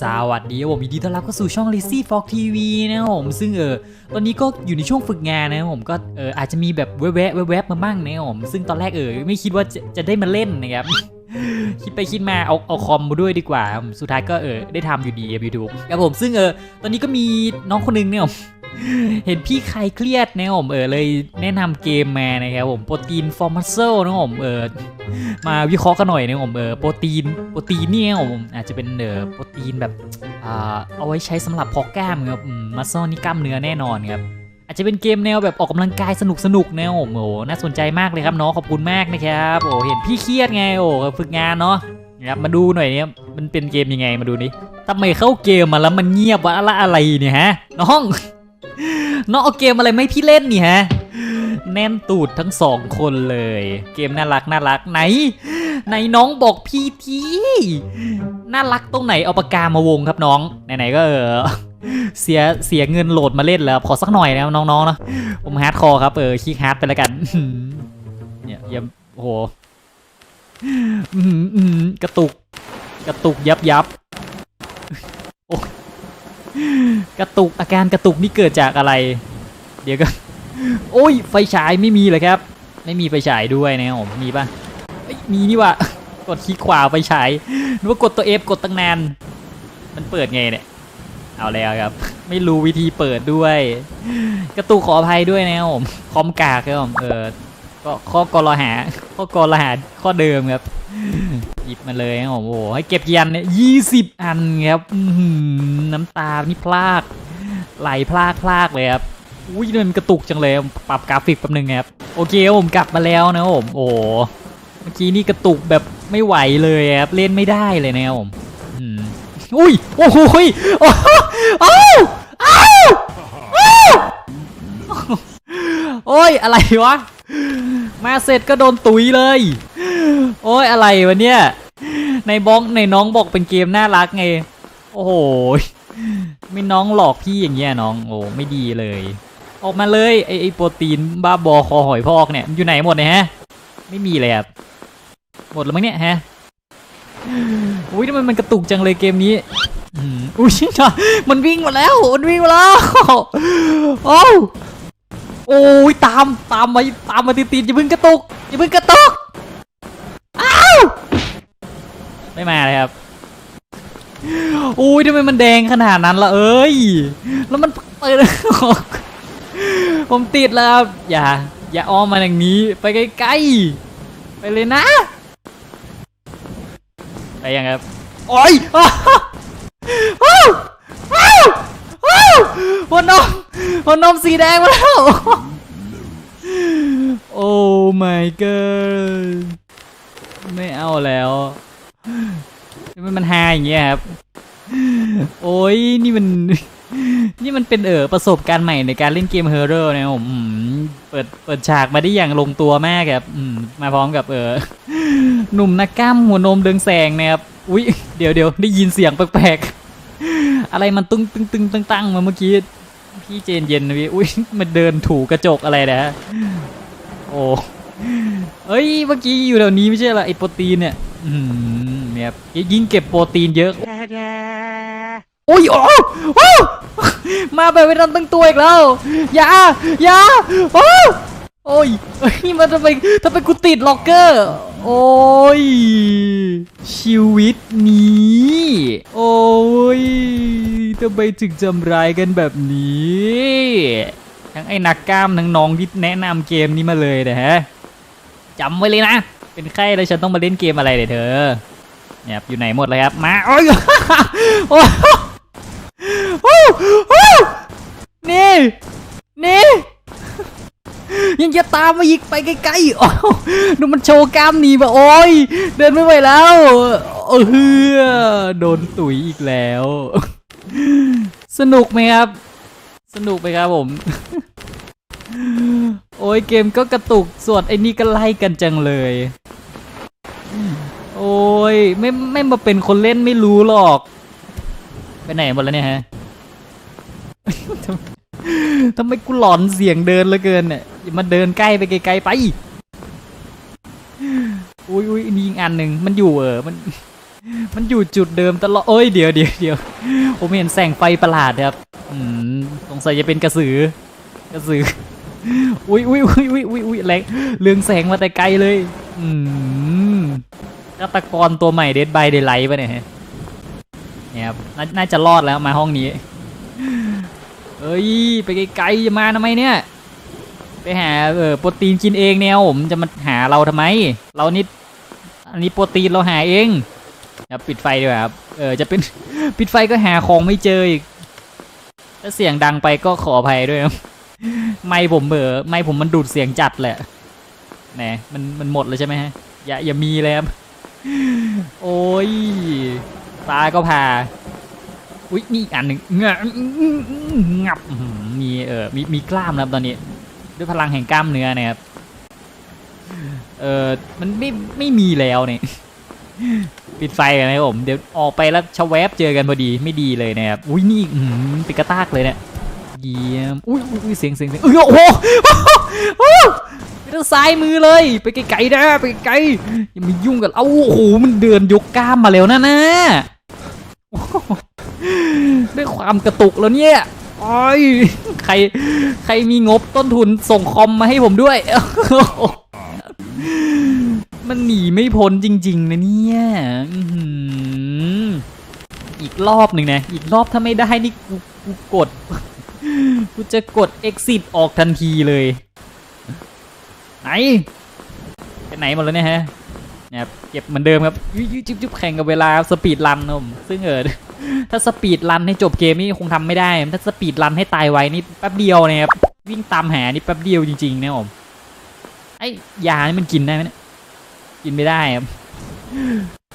สวัสดีครับผมยินดีต้อนรับเข้าสู่ช่อง Lazy Fox TV นะครับผมซึ่งเออตอนนี้ก็อยู่ในช่วงฝึกงานนะครับผมก็เอออาจจะมีแบบแวบๆแวบๆมาบ้างนะครับผมซึ่งตอนแรกเออไม่คิดว่าจะจะได้มาเล่นนะครับ คิดไปคิดมาเอาเอาคอมมาด้วยดีกว่า สุดท้ายก็เออได้ทำอยู่ดีครับยูทูบครับผมซึ่งเออตอนนี้ก็มีน้องคนหนึงเนี่ยผม เห็นพี่ใครเครียดนะผมเออเลยแนะนำเกมมานะครับผมโปรตีนฟอร์มัสเซลนะผมเออมาวิเคราะห์กันหน่อยนะผมเออโปรตีนโปรตีนเนี่ยผมอาจจะเป็นเออโปรตีนแบบอ่าเอาไว้ใช้สำหรับพอกล้ามครับมัสเซลนี่กล้ามเนื้อแน่นอนครับอาจจะเป็นเกมแนวแบบออกกำลังกายสนุกสนุกๆแนวผมโอ้โหน่าสนใจมากเลยครับน้องขอบคุณมากนะครับโอ้เห็นพี่เครียดไงโอ้ฝึกงานเนาะนะครับมาดูหน่อยเนี่ยมันเป็นเกมยังไงมาดูนี่ทำไมเข้าเกมมาแล้วมันเงียบวะอะอะไรเนี่ยฮะน้อง น้องเอาเกมอะไรไม่พี่เล่นนี่ฮะ แน่นตูดทั้งสองคนเลย เกมน่ารักน่ารักไหนไหนน้องบอกพี่ทีน่ารักตรงไหนเอาปากกามาวงครับน้องไหนๆก็เออเสียเสียเงินโหลดมาเล่นแล้วขอสักหน่อยนะน้องๆเนาะผมฮาร์ดคอร์ครับเออคลิกฮาร์ดไปแล้วกันเนี่ยยังโหกระตุก กระตุกยับยับโอ้ กระตุกอาการกระตุกนี่เกิดจากอะไร เดี๋ยวก็โอ้ยไฟฉายไม่มีเลยครับ ไม่มีไฟฉายด้วยนะครับผมมีปะมีนี่ว่ะกดคลิกขวาไฟฉายหรือว่ากดตัว F กดตั้งนานมันเปิดไงเนี่ยเอาแล้วครับ ไม่รู้วิธีเปิดด้วย กระตุกขออภัยด้วยนะครับผมคอมกากครับผมเออ ก็ข้อกรหาข้อกรหาข้อเดิมครับ หยิบมาเลยครับโอ้โหให้เก็บกี่อันเนี่ยยี่สิบอันครับน้ำตานี่พลาก ไหลพลากพลากเลยครับอุ้ยมันกระตุกจังเลยปรับกราฟิกแป๊บนึงครับโอเคผมกลับมาแล้วนะผมโอ้เมื่อกี้นี่กระตุกแบบไม่ไหวเลยครับเล่นไม่ได้เลยนะครับผมอุ้ยโอ้โหโอ้โอ้าวอ้าวอ้าวโอ้ยอะไรวะ มาเสร็จก็โดนตุ๋ยเลย โอ้ยอะไรวะเนี่ย ในบ้องในน้องบอกเป็นเกมน่ารักไง โอ้โห ไม่น้องหลอกพี่อย่างเงี้ยน้อง โอ้ไม่ดีเลย ออกมาเลยไอไอโปรตีนบ้าบอคอหอยพอกเนี่ยมันอยู่ไหนหมดเนี่ยฮะ ไม่มีเลยครับหมดแล้วมั้งเนี่ยฮะ อุ้ยทำไมมันกระตุกจังเลยเกมนี้อุ้ยมันวิ่งมาแล้ว มันวิ่งมาแล้ว โอ้ โอ้ยตามตามมาตามมาติดๆอย่าเพิ่งกระตุกอย่าเพิ่งกระตุกอ้าวไม่มาเลยครับอุ้ยทำไมมันแดงขนาดนั้นล่ะเอ้ย แล้วมันเปิดผมติดแล้วครับอย่า อย่าอ้อมมาอย่างนี้ ไปใกล้ๆ ไปเลยนะ ไปยังครับ โอ้ยอ้าวอ้าวอ้าวอ้าวหัวนม หัวนมสีแดงมาแล้ว โอ้ my god ไม่เอาแล้วทำไมมันฮาอย่างเงี้ยครับ โอ้ยนี่มัน นี่มันเป็นเออประสบการณ์ใหม่ในการเล่นเกมเฮอร์เรอร์นะครับผมเปิดเปิดฉากมาได้อย่างลงตัวมากครับมมาพร้อมกับเออหนุ่มนักกล้ามหัวนมเดืองแสงนะครับอุ้ยเดี๋ยวเดี๋ยวได้ยินเสียงแปลกๆอะไรมันตึ้งตึ้งตึ้งตั้งตั้งมาเมื่อกี้ พี่เจนเย็นนะพี่อุ้ยมันเดินถูกระจกอะไรนะโอ้เอ้ยเมื่อกี้อยู่แถวนี้ไม่ใช่เหรอไอโปรตีนเนี่ยอืมเนี่ยครับยิ่งเก็บโปรตีนเยอะโอ้ยโอ้โอ้มาแบบไม่ทันตั้งตัวอีกแล้วอย่าอย่าโอ้โอ้ยเฮ้ยมันทำไมทำไมกูติดล็อกเกอร์ โอ้ย ชีวิตนี้ โอ้ยทำไมถึงจำร้ายกันแบบนี้ ทั้งไอ้นักกล้ามทั้งน้องที่แนะนำเกมนี้มาเลยนะฮะจำไว้เลยนะ เป็นใครแล้วฉันต้องมาเล่นเกมอะไรเนี่ยเธอเนี่ยครับอยู่ไหนหมดเลยครับ มาโอ้ยโอ้โอ้ยโอ้ยนี่ นี่ ยังจะตามมาอีกไปไกลๆโอ้ยดูมันโชว์กล้ามหนีมาโอ้ย เดินไม่ไหวแล้วเออโดนตุ๋ยอีกแล้ว สนุกไหมครับ สนุกไหมครับผม โอ้ยเกมก็กระตุกส่วนไอ้นี่ก็ไล่กันจังเลย โอ้ยไม่ไม่มาเป็นคนเล่นไม่รู้หรอก ไปไหนหมดแล้วเนี่ยฮะ ทำไมกูหลอนเสียงเดินเหลือเกินเนี่ยอย่ามาเดินใกล้ไปไกลๆไปอุ้ยอุ้ยนี่อีกอันหนึ่งมันอยู่เออมัน มันอยู่จุดเดิมตลอดเอ้ยเดี๋ยวเดี๋ยวเดี๋ยวผมเห็นแสงไฟประหลาดครับอืมสงสัยจะเป็นกระสือกระสืออุ้ยอุ้ยอุ้ยอุ้ยอุ้ยอุ้ยแรงเรืองแสงมาแต่ไกลเลยอืมฆาตกรตัวใหม่เดดบายเดไลท์ปะเนี่ยเนี่ยครับนาน่าจะรอดแล้วมาห้องนี้ เอ้ยไปไกลๆจะมาทำไมเนี่ย ไปหาเออโปรตีนกินเองเนี่ยผมจะมาหาเราทำไม เรานี่อันนี้โปรตีนเราหาเองครับปิดไฟดีกว่าครับเออจะเป็นปิดไฟก็หาของไม่เจออีกถ้าเสียงดังไปก็ขออภัยด้วยครับไม่ผมเบอไม่ผมมันดูดเสียงจัดแหละแหนมันมันหมดเลยใช่ไหมฮะอย่าอย่ามีเลยครับโอ้ยตาก็พา อุ้ยนี่อีกอันหนึ่งเงะงับมีเออมีมีกล้ามนะครับตอนนี้ ด้วยพลังแห่งกล้ามเนื้อนะครับเออมันไม่ไม่มีแล้วเนี่ยปิดไฟกันนะครับผมเดี๋ยวออกไปแล้วชะแวบเจอกันพอดีไม่ดีเลยนะครับอุ้ยนี่อื้อหือปิดกระตากเลยเนี่ยเยี่ยมอุ้ยอุ้ยเสียงเสียงเสียงเอยโอ้โหโอ้โหไปทางซ้ายมือเลยไปไกลๆนะไปไกลอย่ามายุ่งกับเอาโอ้โหมันเดินยกกล้ามมาแล้วนะนะโอ้โห ด้วยความกระตุกแล้วเนี่ยโอ้ยใครใครมีงบต้นทุนส่งคอมมาให้ผมด้วย มันหนีไม่พ้นจริง ๆ นะเนี่ยอื้อหืออีกรอบหนึ่งนะ อีกรอบถ้าไม่ได้นี่กูกูกด กูจะกด exit ออกทันทีเลย ไหนไปไหนหมดแล้วเนี่ยฮะเนี่ยครับเก็บเหมือนเดิมครับยุยจุ๊บจุ๊บแข่งกับเวลาสปีดรันนมซึ่งเออถ้าสปีดรันให้จบเกมนี่คงทำไม่ได้ ถ้าสปีดรันให้ตายไวนี่แป๊บเดียวเนะครับวิ่งตามหานี่แป๊บเดียวจริงๆนะผมไอ้ยานี่มันกินได้ไหมเนี่ยกินไม่ได้ครับ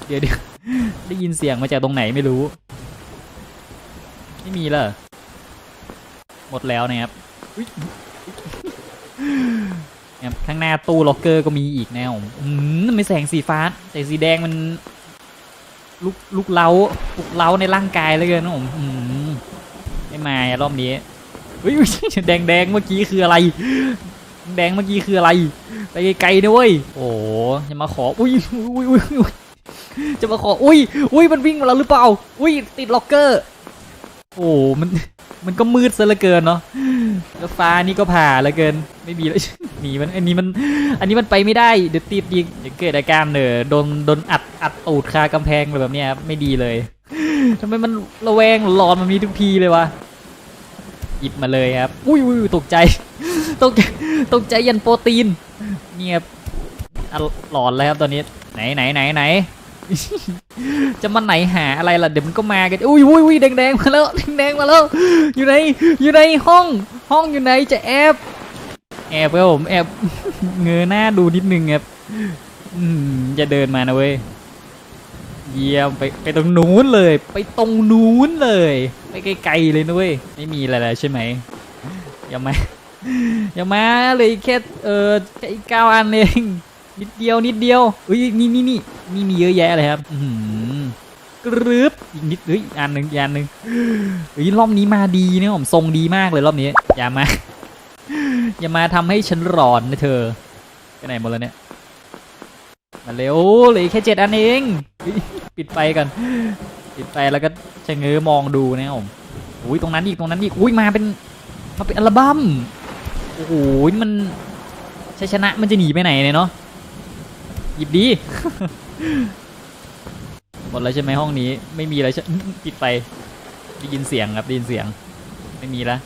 เดี๋ยวเดี๋ยวได้ยินเสียงมาจากตรงไหนไม่รู้ ไม่มีเลยหมดแล้วนะครับ ข้างหน้าตู้ล็อกเกอร์ก็มีอีกแนวอืมไม่แสงสีฟ้า แต่สีแดงมัน ลุกลุกเล้าลุกเล้าในร่างกายเลยเกินนะผมอืมไม่มาอะรอบนี้เฮ้ยอุ๊ยแดงแดงเมื่อกี้คืออะไร แดงเมื่อกี้คืออะไรไปไกลๆนะเว้ยโอ้จะมาขออุ้ยอุ้ยอุ้ยอุ้ยจะมาขออุ้ยอุ้ยมันวิ่งมาแล้วหรือเปล่าอุ้ยติดล็อกเกอร์โอ้มันมันก็มืดซะเหลือเกินเนาะแล้วฟ้านี่ก็ผ่าเหลือเกิน ไม่มีแล้ว หนีมันอันนี้มัน อันนี้มันไปไม่ได้เดี๋ยวติดยิงเดี๋ยวเกิดอาการเนอโดนโดนอัดอัดตูดคากำแพงไรแบบเนี้ยไม่ดีเลยทำไมมันระแวงหลอนมันมีทุกทีเลยวะหยิบมาเลยครับอุ้ยอุ้ยตกใจตกใจตกใจยันโปรตีนเนี่ยหลอนแล้วครับตอนนี้ ไหนไหนไหนไหนจะมาไหนหาอะไรล่ะเดี๋ยวมันก็มากันอุ้ยอุ้ยอุ้ยแดงแดงมาแล้วแดงแดงมาแล้ว อยู่ในอยู่ในห้องห้องอยู่ไหนจะแอบ แอบครับผมแอบเงยหน้าดูนิดนึงครับจะเดินมานะเว้ยเยี่ยมไปไปตรงนู้นเลย ไปตรงนู้นเลยไปไกลๆเลยนะเว้ยไม่มีอะไรแล้วใช่ไหมย่ามาย่ามาเลยแค่เออแค่อีกเก้าอันเองนิดเดียวนิดเดียวเอ้ยนี่นี่นี่นี่มีเยอะแยะเลยครับอืกรึบอีกนิดเฮ้ยอันหนึ่งอันหนึ่งเฮ้ยรอบนี้มาดีนะผมทรงดีมากเลยรอบนี้อย่ามา อย่ามาทำให้ฉันร้อนนะเธอไปไหนหมดแล้วเนี่ยมาเร็วเหลยแค่เจ็ดอันเองปิดไฟกันปิดไฟแล้วก็ชะเง้อมองดูนะครับผมอุ้ยตรงนั้นอีกตรงนั้นอีกอุ้ยมาเป็นมาเป็นอัลบั้มโอ้โหมันชัยชนะมันจะหนีไปไหนเนี่ยเนาะหยิบดีหมดแล้วใช่ไหมห้องนี้ ไม่มีแล้วใช่ปิดไฟได้ยินเสียงครับได้ยินเสียง ไม่มีแล้ว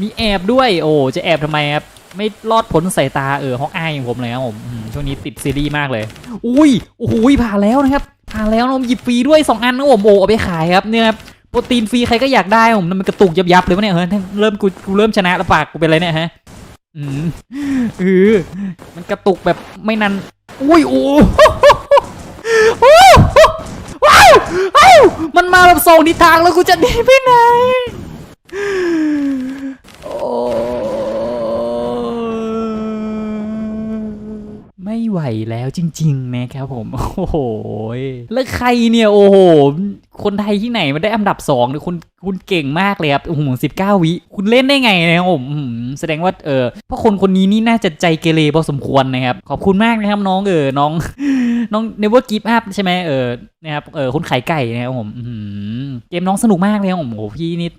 มีแอบด้วย โอ้จะแอบทำไมครับ ไม่รอดพ้นสายตาเออฮอกอายอย่างผมเลยครับผมช่วงนี้ติดซีรีส์มากเลย อุ้ยโอ้โหผ่านแล้วนะครับผ่านแล้วนะผมหยิบฟรีด้วยสองอันนะผมโอ้เอาไปขายครับเนี่ยครับโปรตีนฟรีใครก็อยากได้ผมมันกระตุกยับยับเลยวะเนี่ยเฮ้ยเริ่มกูกูเริ่มชนะแล้วปากกูเป็นอะไรเนี่ยฮะอืมเออมันกระตุกแบบไม่นานอุ้ยโอ้โหโอ้โหว้าวว้าวมันมาแบบส่งทิศทางแล้วกูจะหนีไปไหน ไม่ไหวแล้วจริงๆนะครับผม โอ้โห แล้วใครเนี่ย โอ้โห คนไทยที่ไหนมาได้อันดับสองเนี่ยคุณคุณเก่งมากเลยครับโอ้โหสิบเก้าวิ คุณเล่นได้ไงนะครับผมแสดงว่าเออเพราะคนคนนี้นี่น่าจะใจเกเรพอสมควรนะครับ ขอบคุณมากนะครับน้องเออน้องน้อง never give up ใช่ไหมเออนะครับเออคนขายไก่นะครับผมเกมน้องสนุกมากเลยครับผมโอ้โหพี่นี่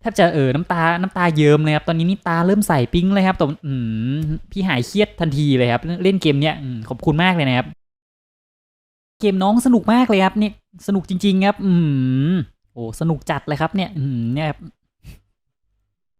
แทบจะเออน้ำตาน้ำตาเยิ้มเลยครับ ตอนนี้นี่ตาเริ่มใส่ปิ้งเลยครับแต่อืมพี่หายเครียดทันทีเลยครับ เล่นเกมเนี้ยขอบคุณมากเลยนะครับ เกมน้องสนุกมากเลยครับ เนี่ยสนุกจริง ๆ ครับ อืมโอ้สนุกจัดเลยครับเนี่ย อืมเนี่ยครับ